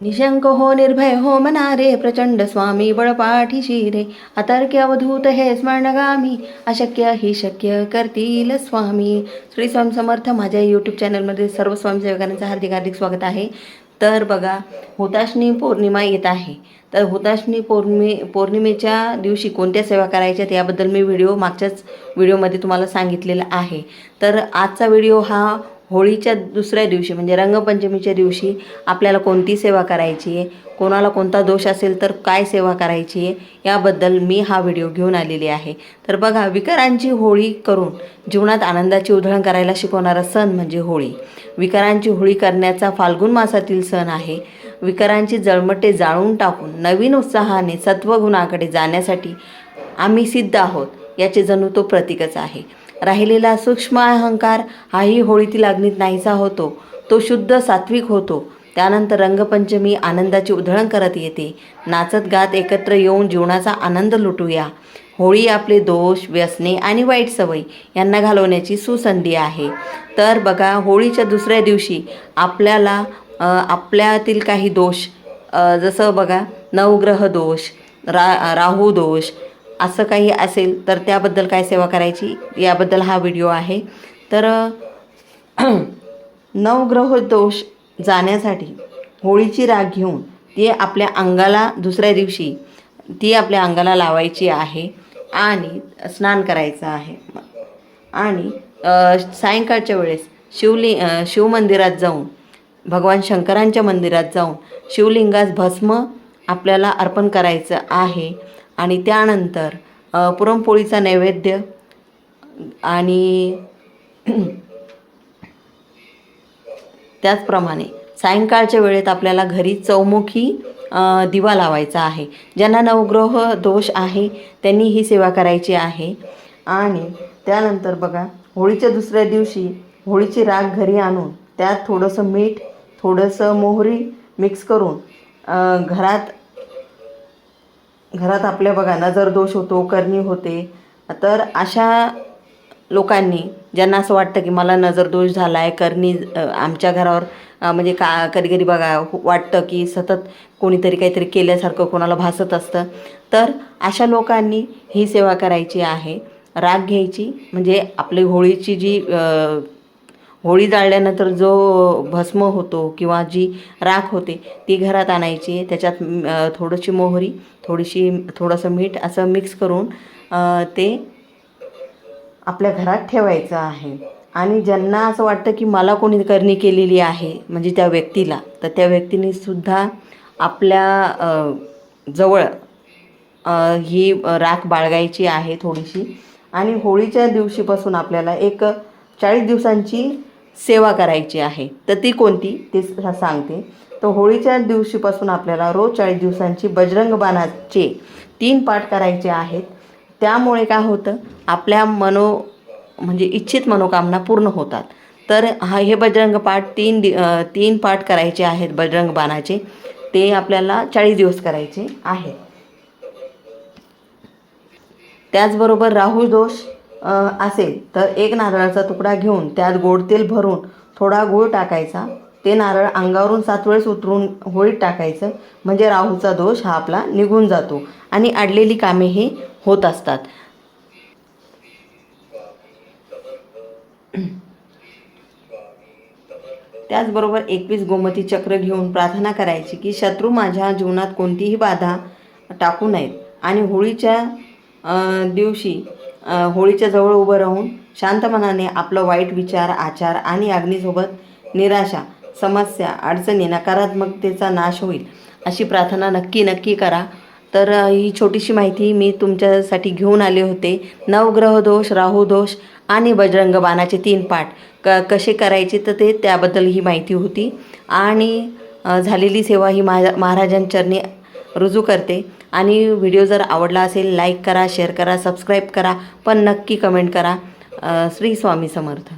निशंक हो निर्भय हो मनारे प्रचंड स्वामी बळपाठीशी रे अतर्क अवधूत हे स्मरणगामी अशक्य ही शक्य करतील स्वामी। श्री स्वामी समर्थ माझ्या यूट्यूब चॅनलमध्ये सर्व स्वामीसेवकांचं हार्दिक हार्दिक स्वागत आहे। तर बघा हुताशनी पौर्णिमा येत आहे। तर हुताशनी पौर्णिमे पौर्णिमेच्या दिवशी कोणत्या सेवा करायच्या याबद्दल मी व्हिडिओ मागच्याच व्हिडिओमध्ये तुम्हाला सांगितलेला आहे। तर आजचा व्हिडिओ हा होळीच्या दुसऱ्या दिवशी म्हणजे रंगपंचमीच्या दिवशी आपल्याला कोणती सेवा करायची आहे? कोणाला कोणता दोष असेल तर काय सेवा करायची आहे? याबद्दल मी हा व्हिडिओ घेऊन आलेली आहे. तर बघा विकारांची होळी करून जीवनात आनंदाची उधळण करायला शिकवणारा सण म्हणजे होळी. विकारांची होळी करण्याचा फाल्गुन मासातील सण आहे. विकारांची जळमटे जाळून टाकून नवीन उत्साहाने सत्वगुणाकडे जाण्यासाठी आम्ही सिद्ध आहोत. याचे जणू तो प्रतीकच आहे. राहिलेला सूक्ष्म अहंकार हाही होळीतील अग्नीत नाहीसा होतो. तो शुद्ध सात्विक होतो. त्यानंतर रंगपंचमी आनंदाची उधळण करत येते. नाचत गात एकत्र येऊन जीवनाचा आनंद लुटूया. होळी आपले दोष व्यसने आणि वाईट सवयी यांना घालवण्याची सुसंधी आहे. तर बघा होळीच्या दुसऱ्या दिवशी आपल्याला आपल्यातील काही दोष जसं बघा नवग्रह दोष रा राहू दोष असं काही असेल तर त्याबद्दल काय सेवा करायची याबद्दल हा व्हिडिओ आहे. तर नवग्रह दोष जाण्यासाठी होळीची राग घेऊन ती आपल्या अंगाला दुसऱ्या दिवशी ती आपल्या अंगाला लावायची आहे आणि स्नान करायचं आहे. आणि सायंकाळच्या वेळेस शिवलि शिवमंदिरात जाऊन भगवान शंकरांच्या मंदिरात जाऊन शिवलिंगास भस्म आपल्याला अर्पण करायचं आहे. आणि त्यानंतर पुरणपोळीचा नैवेद्य आणि त्याचप्रमाणे सायंकाळच्या वेळेत आपल्याला घरी चौमुखी दिवा लावायचा आहे. ज्यांना नवग्रह दोष आहे त्यांनी ही सेवा करायची आहे. आणि त्यानंतर बघा होळीच्या दुसऱ्या दिवशी होळीची राख घरी आणून त्यात थोडंसं मीठ थोडंसं मोहरी मिक्स करून घरात घरात आपल्या बघा नजर दोष होतो करणी होते तर अशा लोकांनी ज्यांना असं वाटतं की मला नजरदोष झाला आहे करणी आमच्या घरावर म्हणजे का कधी कधी बघा वाटतं की सतत कोणीतरी काहीतरी केल्यासारखं कोणाला भासत असतं. तर अशा लोकांनी ही सेवा करायची आहे. राग घ्यायची म्हणजे आपली होळीची जी होळी जाळल्यानंतर जो भस्म होतो किंवा जी राख होते ती घरात आणायची. त्याच्यात थोडीशी मोहरी थोडीशी थोडंसं मीठ असं मिक्स करून ते आपल्या घरात ठेवायचं आहे. आणि ज्यांना असं वाटतं की मला कोणी करणी केलेली आहे म्हणजे त्या व्यक्तीला तर त्या व्यक्तीने सुद्धा आपल्या जवळ ही राख बाळगायची आहे थोडीशी. आणि होळीच्या दिवशीपासून आपल्याला एक चाळीस दिवसांची सेवा करायची आहे. तर ती कोणती? ते सांगते. तर होळीच्या दिवशीपासून आपल्याला रोज चाळीस दिवसांची बजरंग बाणाचे तीन पाठ करायचे आहेत. त्यामुळे काय होतं? आपल्या मनो म्हणजे इच्छित मनोकामना पूर्ण होतात. तर हा हे बजरंग पाठ तीन दि तीन पाठ करायचे आहेत बजरंग बाणाचे ते आपल्याला चाळीस दिवस करायचे आहेत. त्याचबरोबर राहू दोष असेल तर एक नारळाचा तुकडा घेऊन त्यात गोड तेल भरून थोडा गूळ टाकायचा. ते नारळ अंगावरून सात वेळेस उतरून होळीत टाकायचं. म्हणजे राहूचा दोष हा आपला निघून जातो आणि अडलेली कामे ही होत असतात. त्याचबरोबर एकवीस गोमती चक्र घेऊन प्रार्थना करायची की शत्रू माझ्या जीवनात कोणतीही बाधा टाकू नयेत आणि होळीच्या दिवशी होळीच्या जवळ उभं राहून शांत मनाने आपलं वाईट विचार आचार आणि अग्नीसोबत निराशा समस्या अडचणी नकारात्मकतेचा नाश होईल अशी प्रार्थना नक्की नक्की करा. तर ही छोटीशी माहिती मी तुमच्यासाठी घेऊन आले होते. नवग्रह दोष राहू दोष आणि बजरंग बाणाचे तीन पाठ क कसे करायचे तर ते त्याबद्दल ही माहिती होती. आणि झालेली सेवा ही महा महाराजांचरणी रुजू करते. आणि व्हिडिओ जर आवडला असेल लाईक करा शेअर करा सबस्क्राईब करा पण नक्की कमेंट करा. श्री स्वामी समर्थ.